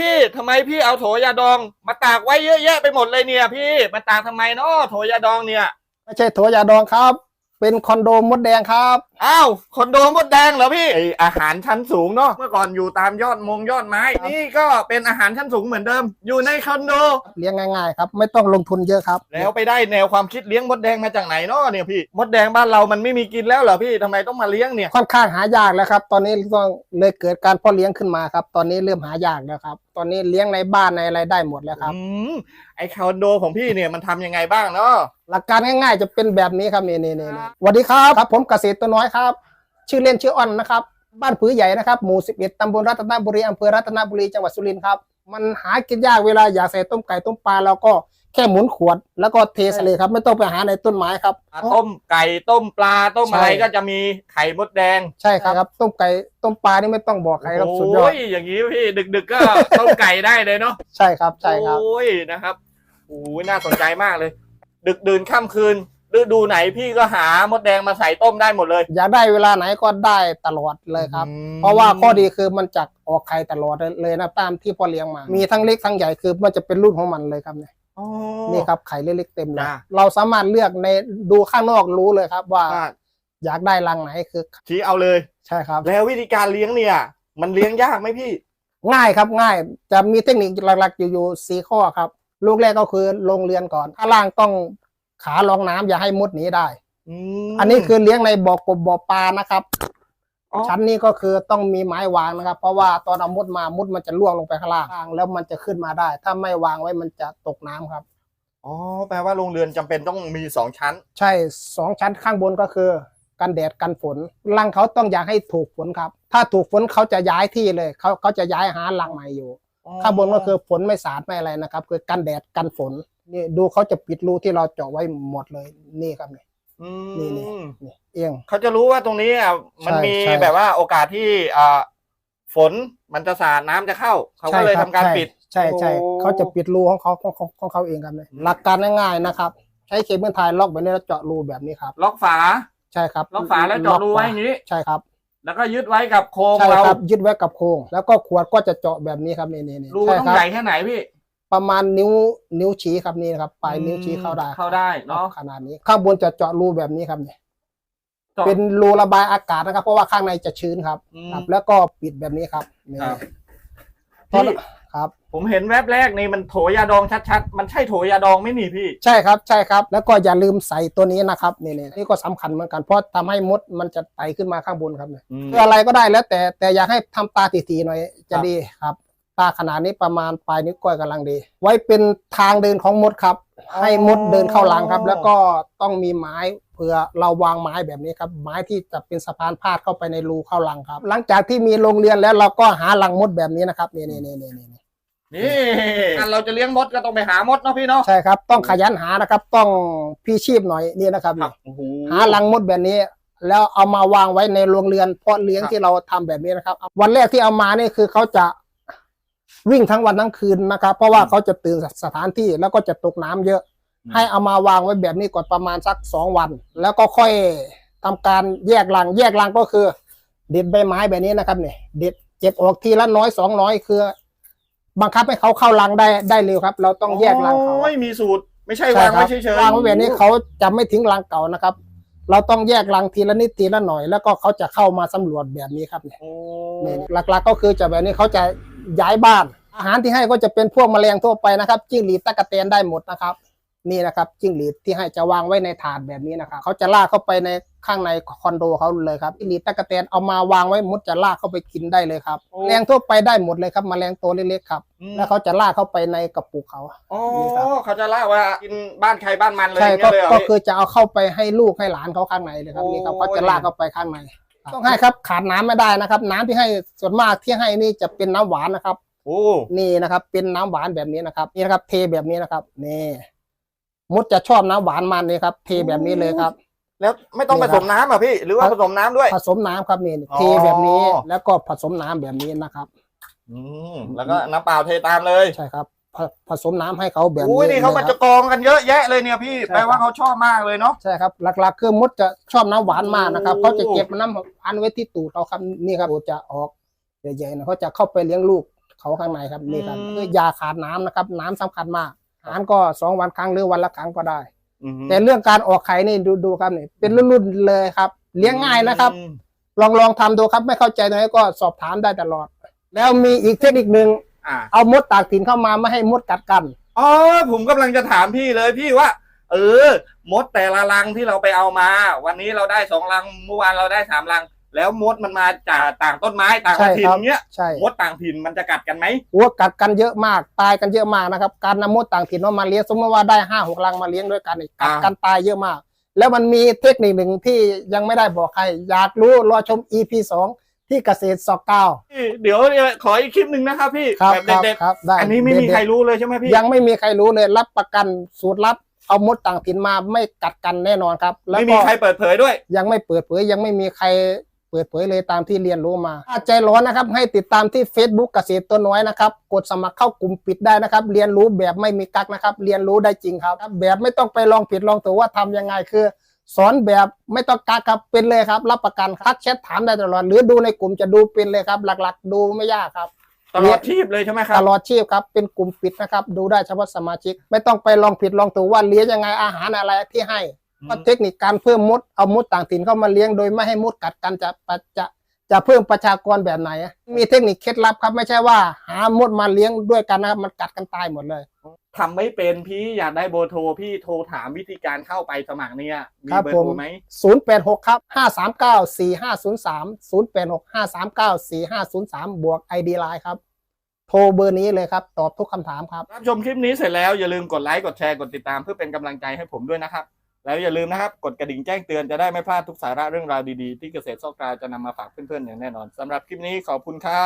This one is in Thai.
พี่ทำไมพี่เอาโถยาดอง มาตากไว้เยอะแยะไปหมดเลยเนี่ยพี่มาตากทำไมเนาะโถยาดองเนี่ย ไม่ใช่โถยาดองครับ เป็นคอนโดมดแดงครับ อ้าวคอนโดมดแดงเหรอพี่ไออาหารชั้นสูงเนาะเมื่อก่อนอยู่ตามยอดมงยอดไม้ครับนี่ก็เป็นอาหารชั้นสูงเหมือนเดิม อยู่ในคอนโด เลี้ยงง่ายๆครับ ไม่ต้องลงทุนเยอะครับ แล้วไปได้แนวความคิดเลี้ยงมดแดงมาจากไหนเนาะเนี่ยพี่มดแดงบ้านเรามันไม่มีกินแล้วเหรอพี่ทำไมต้องมาเลี้ยงเนี่ยค่อนข้างหายากแล้วครับ ตอนนี้ต้องเลยเกิดการเพ่อเลี้ยงขึ้นมาครับ ตอนนี้เริ่มหายากแล้วครับ ตอนนี้เลี้ยงในบ้านในอะไรได้หมดแล้วครับ อืมไอคอนโดของพี่เนี่ยมันทำยังไงบ้างเนาะ หลักการง่ายๆจะเป็นแบบนี้ครับนี่นี่นี่นี่สวัสดีครับครับ ผมเกษตรตัวน้อยครับ ชื่อเล่นชื่ออ้อนนะครับ บ้านผือใหญ่นะครับ หมู่ 11ตำบลรัตนบุรีอำเภอรัตนบุรีจังหวัดสุรินทร์ครับ มันหากินยากเวลาอยากใส่ต้มไก่ต้มปลาเราก็แค่หมุนขวดแล้วก็เทใส่เลยครับ ไม่ต้องไปหาในต้นไม้ครับ ต้มไก่ต้มปลาต้มอะไรใช่ก็จะมีไข่มดแดง ใช่ครับ ต้มไก่ต้มปลานี่ไม่ต้องบอกใครครับสุดยอโอ้ดยอย่างนี้พี่ดึกๆก็ต้มไก่ได้เลยเนาะใช่ครับใช่ครับโอ้ยนะครับโอ้ยน่าสนใจมากเลย ดึกดื่นค่ำคืน ฤดูไหนพี่ก็หามดแดงมาใส่ต้มได้หมดเลย อยากได้เวลาไหนก็ได้ตลอดเลยครับ อืม เพราะว่าข้อดีคือมันจะออกไข่ตลอดเลยนะตามที่พ่อเลี้ยงมา มีทั้งเล็กทั้งใหญ่คือมันจะเป็นรุ่นของมันเลยครับเนี่ยอ๋อ นี่ครับไข่เล็กๆเต็มเลยจ้ะ เราสามารถเลือกในดูข้างนอกรู้เลยครับว่าว่าอยากได้รังไหนคือชี้เอาเลย ใช่ครับ แล้ววิธีการเลี้ยงเนี่ย มันเลี้ยงยากไหมพี่ ง่ายครับง่ายจะมีเทคนิคหลักๆอยู่อยู่สี่ข้อครับ ลูกแรกก็คือลงเรือนก่อนข้างล่างต้อง ขารองน้ำอย่าให้มุดหนีได้อืมอันนี้คือเลี้ยงในบ่อกบบ่อปลานะครับอ๋อชั้นนี้ก็คือต้องมีไม้วางนะครับ เพราะว่าตอนเอามุดมามุดมันจะล่วงลงไปข้างล่างแล้วมันจะขึ้นมาได้ ถ้าไม่วางไว้มันจะตกน้ำครับอ๋อแปลว่าโรงเรือนจำเป็นต้องมีสองชั้น ใช่สองชั้นข้างบนก็คือกันแดดกันฝนรังเขาต้องอยากให้ถูกฝนครับ ถ้าถูกฝนเขาจะย้ายที่เลยเขาเขาจะย้ายหารังใหม่อยู่ ข้างบนก็คือฝนไม่สาดไม่อะไรนะครับ คือกันแดดกันฝน นี่ดูเขาจะปิดรูที่เราเจาะไว้หมดเลยนี่ครับนี่อืนี่นี่มนี่เอียง เขาจะรู้ว่าตรงนี้อะมันใช่มีใช่แบบว่าโอกาสที่อ่าฝนมันจะสาดน้ำจะเข้า เขาก็เลยใช่ทำคบการใช่ปิด ใช่ใช่โอ้เขาจะปิดรูของเขาของของของเขาเองครับเนี่ยอืม หลักการง่ายๆนะครับ ใช้เคเบิลไทยล็อกแบบนี้แล้วเจาะรูแบบนี้ครับ ล็อกฝา ใช่ครับล็อกฝาแล้วเจาะรูไว้อย่างนี้ ใช่ครับแล้วก็ยึดไว้กับโครงใช่เราครับยึดไว้กับโครงแล้วก็ขวดก็จะเจาะแบบนี้ครับนี่นี่นี่รูใช่ต้องครับใหญ่แค่ไหนพี่ ประมาณนิ้วนิ้วชี้ครับนี่นะครับปลายนิ้วชี้เข้าได้เข้าได้เนาะขนาดนี้ ข้างบนจะเจาะรูแบบนี้ครับเนี่ยจาะเป็นรูระบายอากาศนะครับ เพราะว่าข้างในจะชื้นครับอืมครับ แล้วก็ปิดแบบนี้ครับนี่ครับพอพี่ครับ ผมเห็นแวบแรกนี่มันโถยาดองชัดๆ มันใช่โถยาดองไหม่นี่พี่ ใช่ครับใช่ครับ แล้วก็อย่าลืมใส่ตัวนี้นะครับนี่นี่นี่ก็สำคัญเหมือนกันเพราะทำให้มดมันจะไต่ขึ้นมาข้างบนครับเนี่ยอืมคืออะไรก็ได้แล้วแต่แต่อยากให้ทำตาตีๆหน่อยจะครับดีครับ ตาขนาดนี้ประมาณปลายนิ้วก้อยกำลังดี ไว้เป็นทางเดินของมดครับ ให้มดเดินเข้าหลังครับ แล้วก็ต้องมีไม้เผื่อเราวางไม้แบบนี้ครับ ไม้ที่จะเป็นสะพานพาดเข้าไปในรูเข้าหลังครับ หลังจากที่มีโรงเรียนแล้วเราก็หาหลังมดแบบนี้นะครับนี่นี่นี่นี่นี่นี่อันเราจะเลี้ยงมดก็ต้องไปหามดเนาะพี่เนาะใช่ครับ ต้องขยันหานะครับ ต้องพี่ชีพหน่อยนี่นะครับครับนี่โอ้โหหาหลังมดแบบนี้แล้วเอามาวางไว้ในโรงเรือนเพาะเลี้ยงครับที่เราทำแบบนี้นะครับ วันแรกที่เอามานี่คือเขาจะ วิ่งทั้งวันทั้งคืนนะครับ เพราะว่าเขาจะตื่นสถานที่แล้วก็จะตกน้ำเยอะ ให้เอามาวางไว้แบบนี้ก่อนประมาณสักสองวัน แล้วก็ค่อยทำการแยกรังแยกรังก็คือ เด็ดใบไม้แบบนี้นะครับเนี่ยเด็ดเจ็บออกทีละน้อยสองน้อยคือ บังคับให้เขาเข้ารังได้ได้เร็วครับ เราต้องแยกรังเขาไม่มีสูตร ไม่ใช่ใช่วางครัไว้บเฉยๆวางไว้แบบนี้เขาจะไม่ทิ้งรังเก่านะครับเราต้องแยกรังทีละนิดทีละหน่อย แล้วก็เขาจะเข้ามาสำรวจแบบนี้ครับเนี่ยโอ้นี่หลักๆก็คือจะแบบนี้เขาจะ ย้ายบ้าน อาหารที่ให้ก็จะเป็นพวกแมลงทั่วไปนะครับ จิ้งหรีดตะกะแตนได้หมดนะครับ นี่นะครับ จิ้งหรีดที่ให้จะวางไว้ในถาดแบบนี้นะครับเขาจะลากเข้าไปในข้างในคอนโดเขาเลยครับจิ้งหรีดตะกะแตนเอามาวางไว้มดจะลากเข้าไปกินได้เลยครับแมลงทั่วไปได้หมดเลยครับแมลงตัวเล็กๆครับ อืม แล้วเขาจะลากเข้าไปในกระปุกเขา อ๋อนี่ครับเขาจะเล่าว่ากินบ้านใครบ้านมันเลยอใช่ย่างก็เงี้ยเลยเหรอก็พี่ คือจะเอาเข้าไปให้ลูกให้หลานเขาข้างในเลยครับโอ้ยนี่ครับเขาจะลากเข้าไปข้างใน ต้องให้ครับขาดน้ำไม่ได้นะครับ น้ำที่ให้ส่วนมากที่ให้นี่จะเป็นน้ำหวานนะครับโอ้นี่นะครับ เป็นน้ำหวานแบบนี้นะครับ นี่นะครับ เทแบบนี้นะครับนี่มดจะชอบน้ำหวานมันนี่ครับ เทแบบนี้เลยครับ แล้วไม่ต้องนี่ผครับสมน้ำอะพี่หรือว่าผสมน้ำด้วย ผสมน้ำครับนี่อ๋อเทแบบนี้แล้วก็ผสมน้ำแบบนี้นะครับ อืมแล้วก็น้ำเปล่าเทตามเลยใช่ครับ ผผสมน้ำให้เขาแบบอุ้ยนี้นี่เขามาลยคจะรับกองกันเยอะแยะเลยเนี่ยพี่ใช่แปลว่าครับเขาชอบมากเลยเนาะ ใช่ครับ หลักๆคือมดจะชอบน้ำหวานมากนะครับ โอ้ เขาจะเก็บน้ำอันไว้ที่ตูดเขาครับนี่ครับจะออกใหญ่ๆนะเขาจะเข้าไปเลี้ยงลูกเขาข้างในครับนี่ครับอืมคือยาขาดน้ำนะครับ น้ำสำคัญมากอาหารก็สองวันครั้งหรือวันละครั้งก็ได้ อือฮึแต่เรื่องการออกไข่นี่ดูดูครับนี่เป็นรุ่นๆเลยครับ เลี้ยงง่ายนะครับ อืมลองลองทำดูครับไม่เข้าใจตรงไหนก็สอบถามได้ตลอด แล้วมีอีกเทคนิคหนึ่ง อ่าเอามดต่างถิ่นเข้ามาไม่ให้มดกัดกันอ๋อผมกำลังจะถามพี่เลยพี่ว่า เออ มดแต่ละรังที่เราไปเอามา วันนี้เราได้สองรังเมื่อวานเราได้สามรัง แล้วมดมันมาจากต่างต้นไม้ต่างใช่ถิ่นครับเนี้ยใช่มดต่างถิ่นมันจะกัดกันไหมหัวกัดกันเยอะมากตายกันเยอะมากนะครับ การนำมดต่างถิ่นเอามาเลี้ยงสมมติว่าได้ห้าหกรังมาเลี้ยงด้วยกันอีกกัดอ่ากันตายเยอะมาก แล้วมันมีเทคนิคหนึ่งที่ยังไม่ได้บอกใคร อยากรู้รอชม EP สอง ที่เกษตรสอกเก้าพี่เดี๋ยวขออีกคลิปหนึ่งนะครับพี่ครับแบบครับเด็ดครับได้ๆอันนี้ไม่มีเด็ดๆใครรู้เลยใช่ไหมพี่ยังไม่มีใครรู้เลยรับประกันสูตรลับเอามดต่างถิ่นมาไม่กัดกันแน่นอนครับแล้วไม่ก็มีใครเปิดเผยด้วย ยังไม่เปิดเผยยังไม่มีใครเปิดเผยเลยตามที่เรียนรู้มาถ้าใจร้อนนะครับ ให้ติดตามที่ Facebook เกษตรตัวน้อยนะครับ กดสมัครเข้ากลุ่มปิดได้นะครับ เรียนรู้แบบไม่มีกักนะครับ เรียนรู้ได้จริงครับ แบบไม่ต้องไปลองผิดลองถูกว่าทำยังไงคือ สอนแบบไม่ต้องกักครับเป็นเลยครับ รับประกันทักแชทถามได้ตลอด หรือดูในกลุ่มจะดูเป็นเลยครับ หลักๆ ดูไม่ยากครับตลอดชีพเลยใช่ไหมครัตบลอดชีพครับเป็นกลุ่มปิดนะครับ ดูได้เฉพาะสมาชิก ไม่ต้องไปลองผิดลองถูกว่าเลี้ยงยังไงอาหารอะไรที่ให้ว่าเทคนิคการเพิ่มมดเอามดต่างถิ่นเข้ามาเลี้ยงโดยไม่ให้มดกัดกันจะจะจะจะเพิ่มประชากรแบบไหนอะมีเทคนิคเคล็ดลับครับไม่ใช่ว่า หามดมาเลี้ยงด้วยกันนะครับมันกัดกันตายหมดเลย ทำไม่เป็นพี่อยากได้เบอร์โทรพี่โทรถามวิธีการเข้าไปสมัครเนี่ยมีครับเบอร์ผโทมรไหม086ครับ539 4503 086 539 4503บวก ID Line ครับ โทรเบอร์นี้เลยครับ ตอบทุกคำถามครับรับชมคลิปนี้เสร็จแล้วอย่าลืมกดไลค์กดแชร์กดติดตามเพื่อเป็นกำลังใจให้ผมด้วยนะครับ แล้วอย่าลืมนะครับ กดกระดิ่งแจ้งเตือนจะได้ไม่พลาดทุกสาระเรื่องราวดีๆ ที่เกษตรซอกกราวจะนำมาฝากเพื่อนๆอย่างแน่นอนสำหรับคลิปนี้ขอบคุณครับ